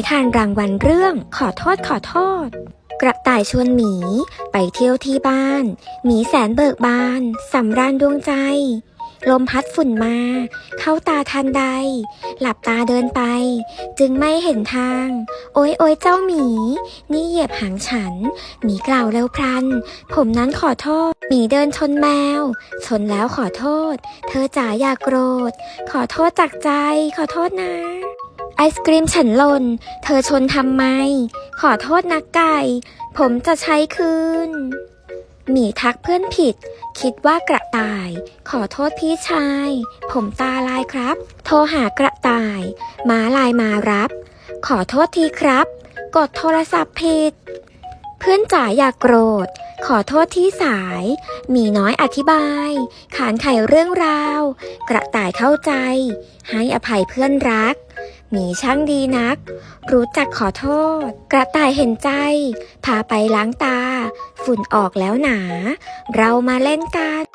นิทานรางวัลเรื่องขอโทษขอโทษ กระต่ายชวนหมี ไปเที่ยวที่บ้าน หมีแสนเบิกบานสำราญดวงใจ ลมพัดฝุ่นมา เข้าตาทันใด หลับตาเดินไป จึงไม่เห็นทาง โอ้ยโอ้ยเจ้าหมี นี่เหยียบหางฉัน หมีกล่าวเร็วพลัน ผมนั้นขอโทษ หมีเดินชนแมว ชนแล้วขอโทษ เธอจ๋าอย่าโกรธ ขอโทษจากใจ ขอโทษนะ ไอศกรีมฉันหล่น เธอชนทำไม ขอโทษนะไก่ ผมจะใช้คืน หมีทักเพื่อนผิด คิดว่ากระต่าย ขอโทษพี่ชาย ผมตาลายครับ โทรหากระต่าย ม้าลายมารับ ขอโทษทีครับ กดโทรศัพท์ผิด เพื่อนจ๋าอย่ากโกรธ ขอโทษที่สาย หมีน้อยอธิบาย ขานไขเรื่องราว กระต่ายเข้าใจ ให้อภัยเพื่อนรัก หมีช่างดีนัก รู้จักขอโทษ กระต่ายเห็นใจ พาไปล้างตา ฝุ่นออกแล้วหนา เรามาเล่นกัน